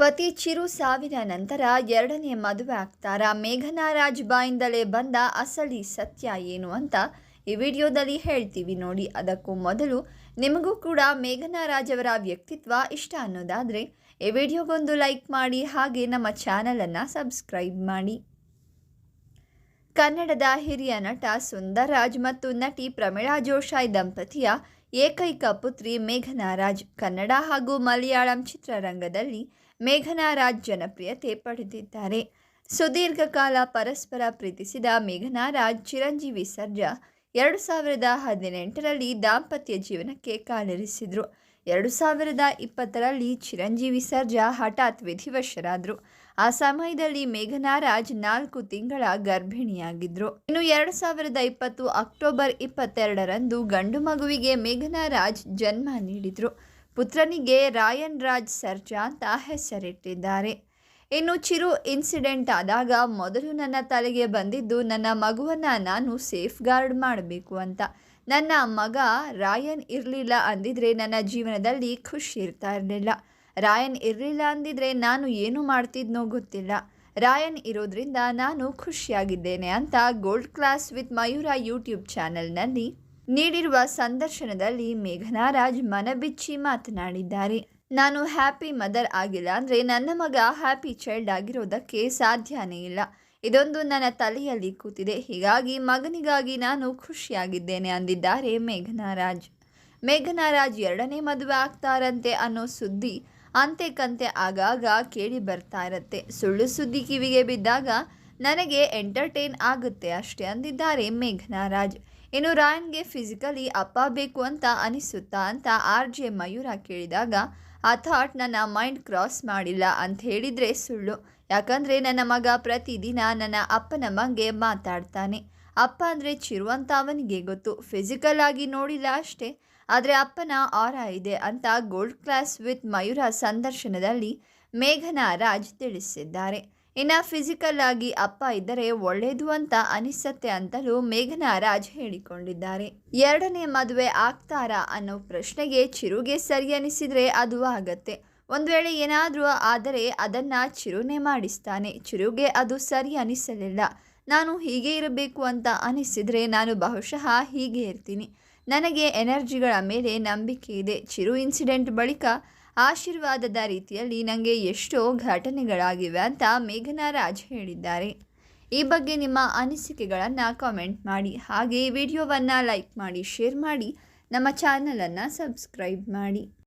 ಪತಿ ಚಿರು ಸಾವಿನ ನಂತರ ಎರಡನೇ ಮದುವೆ ಆಗ್ತಾರ? ಮೇಘನಾ ರಾಜ್ ಬಾಯಿಂದಲೇ ಬಂದ ಅಸಲಿ ಸತ್ಯ ಏನು ಅಂತ ಈ ವಿಡಿಯೋದಲ್ಲಿ ಹೇಳ್ತೀವಿ ನೋಡಿ. ಅದಕ್ಕೂ ಮೊದಲು ನಿಮಗೂ ಕೂಡ ಮೇಘನಾ ಅವರ ವ್ಯಕ್ತಿತ್ವ ಇಷ್ಟ ಅನ್ನೋದಾದರೆ ಈ ವಿಡಿಯೋಗೊಂದು ಲೈಕ್ ಮಾಡಿ, ಹಾಗೆ ನಮ್ಮ ಚಾನಲನ್ನು ಸಬ್ಸ್ಕ್ರೈಬ್ ಮಾಡಿ. ಕನ್ನಡದ ಹಿರಿಯ ನಟ ಸುಂದರ್ ರಾಜ್ ಮತ್ತು ನಟಿ ಪ್ರಮೀಳಾ ಜೋಶಾಯ್ ದಂಪತಿಯ ಏಕೈಕ ಪುತ್ರಿ ಮೇಘನಾ ರಾಜ್. ಕನ್ನಡ ಹಾಗೂ ಮಲಯಾಳಂ ಚಿತ್ರರಂಗದಲ್ಲಿ ಮೇಘನಾ ರಾಜ್ ಜನಪ್ರಿಯತೆ ಪಡೆದಿದ್ದಾರೆ. ಸುದೀರ್ಘ ಕಾಲ ಪರಸ್ಪರ ಪ್ರೀತಿಸಿದ ಮೇಘನಾ ರಾಜ್, ಚಿರಂಜೀವಿ ಸರ್ಜಾ ಎರಡು ಸಾವಿರದ ಹದಿನೆಂಟರಲ್ಲಿ ದಾಂಪತ್ಯ ಜೀವನಕ್ಕೆ ಕಾಲಿರಿಸಿದರು. ಎರಡು ಸಾವಿರದ ಇಪ್ಪತ್ತರಲ್ಲಿ ಚಿರಂಜೀವಿ ಸರ್ಜಾ ಹಠಾತ್ ವಿಧಿವಶರಾದರು. ಆ ಸಮಯದಲ್ಲಿ ಮೇಘನಾರಾಜ್ ನಾಲ್ಕು ತಿಂಗಳ ಗರ್ಭಿಣಿಯಾಗಿದ್ರು. ಇನ್ನು ಎರಡು ಸಾವಿರದ ಇಪ್ಪತ್ತು ಅಕ್ಟೋಬರ್ ಇಪ್ಪತ್ತೆರಡರಂದು ಗಂಡು ಮಗುವಿಗೆ ಮೇಘನಾರಾಜ್ ಜನ್ಮ ನೀಡಿದ್ರು. ಪುತ್ರನಿಗೆ ರಾಯನ್ ರಾಜ್ ಸರ್ಜಾ ಅಂತ ಹೆಸರಿಟ್ಟಿದ್ದಾರೆ. ಇನ್ನು ಚಿರು ಇನ್ಸಿಡೆಂಟ್ ಆದಾಗ ಮೊದಲು ನನ್ನ ತಲೆಗೆ ಬಂದಿದ್ದು ನನ್ನ ಮಗುವನ್ನು ನಾನು ಸೇಫ್ ಗಾರ್ಡ್ ಮಾಡಬೇಕು ಅಂತ. ನನ್ನ ಮಗ ರಾಯನ್ ಇರಲಿಲ್ಲ ಅಂದಿದ್ರೆ ನನ್ನ ಜೀವನದಲ್ಲಿ ಖುಷಿ ಇರ್ತಾ ಇರಲಿಲ್ಲ. ರಾಯನ್ ಇರಲಿಲ್ಲ ಅಂದಿದ್ರೆ ನಾನು ಏನು ಮಾಡ್ತಿದ್ನೋ ಗೊತ್ತಿಲ್ಲ. ರಾಯನ್ ಇರೋದ್ರಿಂದ ನಾನು ಖುಷಿಯಾಗಿದ್ದೇನೆ ಅಂತ gold class with Mayura YouTube ಚಾನೆಲ್ನಲ್ಲಿ ನೀಡಿರುವ ಸಂದರ್ಶನದಲ್ಲಿ ಮೇಘನಾರಾಜ್ ಮನಬಿಚ್ಚಿ ಮಾತನಾಡಿದ್ದಾರೆ. ನಾನು ಹ್ಯಾಪಿ ಮದರ್ ಆಗಿಲ್ಲ ಅಂದರೆ ನನ್ನ ಮಗ ಹ್ಯಾಪಿ ಚೈಲ್ಡ್ ಆಗಿರೋದಕ್ಕೆ ಸಾಧ್ಯನೇ ಇಲ್ಲ. ಇದೊಂದು ನನ್ನ ತಲೆಯಲ್ಲಿ ಕೂತಿದೆ. ಹೀಗಾಗಿ ಮಗನಿಗಾಗಿ ನಾನು ಖುಷಿಯಾಗಿದ್ದೇನೆ ಅಂದಿದ್ದಾರೆ ಮೇಘನಾರಾಜ್. ಮೇಘನಾರಾಜ್ ಎರಡನೇ ಮದುವೆ ಆಗ್ತಾರಂತೆ ಅನ್ನೋ ಸುದ್ದಿ ಅಂತೆ ಕಂತೆ ಆಗಾಗ ಕೇಳಿ ಬರ್ತಾ ಇರತ್ತೆ. ಸುಳ್ಳು ಸುದ್ದಿ ಕಿವಿಗೆ ಬಿದ್ದಾಗ ನನಗೆ ಎಂಟರ್ಟೈನ್ ಆಗುತ್ತೆ ಅಷ್ಟೇ ಅಂದಿದ್ದಾರೆ ಮೇಘನಾ ರಾಜ್ ಇನ್ನು ರಾಯನ್ಗೆ ಫಿಸಿಕಲಿ ಅಪ್ಪ ಬೇಕು ಅಂತ ಅನಿಸುತ್ತಾ ಅಂತ ಆರ್ ಜೆ ಮಯೂರ ಕೇಳಿದಾಗ, ಆ ಥಾಟ್ ನನ್ನ ಮೈಂಡ್ ಕ್ರಾಸ್ ಮಾಡಿಲ್ಲ ಅಂತ ಹೇಳಿದರೆ ಸುಳ್ಳು. ಯಾಕಂದರೆ ನನ್ನ ಮಗ ಪ್ರತಿದಿನ ನನ್ನ ಅಪ್ಪನ ಮಾತಾಡ್ತಾನೆ. ಅಪ್ಪ ಅಂದರೆ ಚಿರು ಅಂತ ಅವನಿಗೆ ಗೊತ್ತು. ಫಿಸಿಕಲ್ ಆಗಿ ನೋಡಿಲ್ಲ ಅಷ್ಟೇ, ಆದರೆ ಅಪ್ಪನ ಆರ ಇದೆ ಅಂತ ಗೋಲ್ಡ್ ಕ್ಲಾಸ್ ವಿತ್ ಮಯೂರ ಸಂದರ್ಶನದಲ್ಲಿ ಮೇಘನಾ ರಾಜ್ ತಿಳಿಸಿದ್ದಾರೆ. ಇನ್ನು ಫಿಸಿಕಲ್ ಆಗಿ ಅಪ್ಪ ಇದ್ದರೆ ಒಳ್ಳೆಯದು ಅಂತ ಅನಿಸತ್ತೆ ಅಂತಲೂ ಮೇಘನಾ ರಾಜ್ ಹೇಳಿಕೊಂಡಿದ್ದಾರೆ. ಎರಡನೇ ಮದುವೆ ಆಗ್ತಾರಾ ಅನ್ನೋ ಪ್ರಶ್ನೆಗೆ ಚಿರುಗೆ ಸರಿ ಅನಿಸಿದರೆ ಅದು ಆಗತ್ತೆ. ಒಂದು ವೇಳೆ ಏನಾದರೂ ಆದರೆ ಅದನ್ನು ಚಿರುನೇ ಮಾಡಿಸ್ತಾನೆ. ಚಿರುಗೆ ಅದು ಸರಿ ಅನಿಸಲಿಲ್ಲ. ನಾನು ಹೀಗೆ ಇರಬೇಕು ಅಂತ ಅನಿಸಿದರೆ ನಾನು ಬಹುಶಃ ಹೀಗೆ ಇರ್ತೀನಿ. ನನಗೆ ಎನರ್ಜಿಗಳ ಮೇಲೆ ನಂಬಿಕೆ ಇದೆ. ಚಿರು ಇನ್ಸಿಡೆಂಟ್ ಬಳಿಕ ಆಶೀರ್ವಾದದ ರೀತಿಯಲ್ಲಿ ನನಗೆ ಎಷ್ಟೋ ಘಟನೆಗಳಾಗಿವೆ ಅಂತ ಮೇಘನಾ ರಾಜ್ ಹೇಳಿದ್ದಾರೆ. ಈ ಬಗ್ಗೆ ನಿಮ್ಮ ಅನಿಸಿಕೆಗಳನ್ನು ಕಾಮೆಂಟ್ ಮಾಡಿ. ಹಾಗೆ ವಿಡಿಯೋವನ್ನು ಲೈಕ್ ಮಾಡಿ, ಶೇರ್ ಮಾಡಿ. ನಮ್ಮ ಚಾನಲನ್ನು ಸಬ್ಸ್ಕ್ರೈಬ್ ಮಾಡಿ.